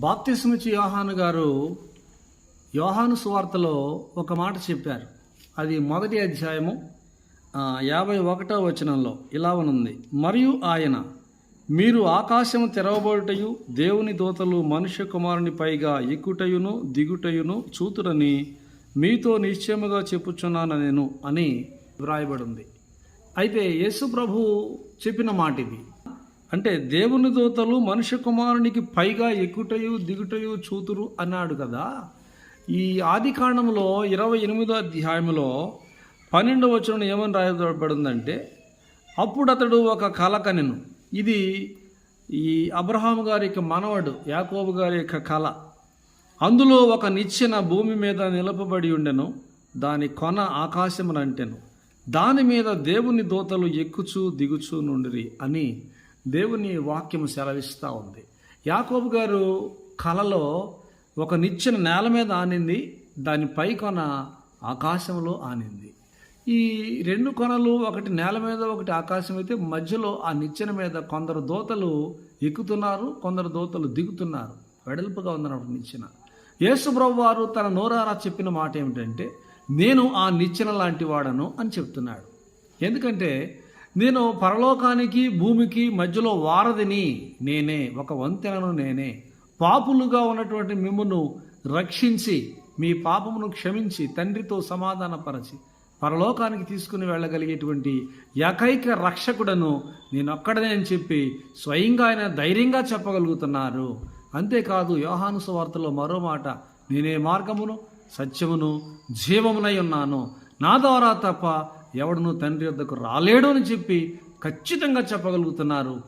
బాప్తిస్మిచ్చి యోహాను గారు యోహాను సువార్తలో ఒక మాట చెప్పారు. అది మొదటి అధ్యాయము యాభై ఒకటో వచనంలో ఇలా ఉంది మరియు ఆయన మీరు ఆకాశము తెరవబడుటయు దేవుని దూతలు మనుష్య కుమారుని పైగా ఎక్కుటయును దిగుటయును చూతురని మీతో నిశ్చయముగా చెప్పుచున్నాను నేను అని వ్రాయబడి ఉంది అయితే యేసు ప్రభు చెప్పిన మాట ఇది అంటే దేవుని దూతలు మనుష్య కుమారునికి పైగా ఎక్కుటయు దిగుటయు చూతురు అన్నాడు కదా. ఈ ఆది కాండంలో ఇరవై ఎనిమిదో అధ్యాయంలో పన్నెండు వచనం ఏమని రాయబడిందంటే అప్పుడు అతడు ఒక కలకనెను. ఇది ఈ అబ్రహాం గారి యొక్క మనవడు యాకోబు గారి యొక్క కళ అందులో ఒక నిచ్చెన భూమి మీద నిలపబడి ఉండెను దాని కొన ఆకాశమునంటెను. దాని మీద దేవుని దూతలు ఎక్కుచూ దిగుచూ నుండిరి అని దేవుని వాక్యము సెలవిస్తూ ఉంది. యాకోబు గారు కలలో ఒక నిచ్చెన నేల మీద ఆనింది దాని పై కొన ఆకాశంలో ఆనింది. ఈ రెండు కొనలు ఒకటి నేల మీద ఒకటి ఆకాశం అయితే మధ్యలో ఆ నిచ్చెన మీద కొందరు దోతలు ఎక్కుతున్నారు కొందరు దోతలు దిగుతున్నారు. వెడల్పుగా ఉందన్నప్పుడు నిచ్చెన. యేసుప్రభు వారు తన నోరారా చెప్పిన మాట ఏమిటంటే నేను ఆ నిచ్చెన లాంటి వాడను అని చెప్తున్నాడు. ఎందుకంటే నేను పరలోకానికి భూమికి మధ్యలో వారధిని నేనే ఒక వంతెనను నేనే. పాపులుగా ఉన్నటువంటి మిమ్మును రక్షించి మీ పాపమును క్షమించి తండ్రితో సమాధానపరచి పరలోకానికి తీసుకుని వెళ్ళగలిగేటువంటి ఏకైక రక్షకుడను నేనొక్కడనే అని చెప్పి స్వయంగా ఆయన ధైర్యంగా చెప్పగలుగుతున్నారు. అంతేకాదు యోహాను సువార్తలో మరో మాట నేనే మార్గమును సత్యమును జీవమునై ఉన్నాను. నా ద్వారా తప్ప ఎవడును తండ్రి వద్దకు రాలేడు అని చెప్పి ఖచ్చితంగా చెప్పగలుగుతున్నారు.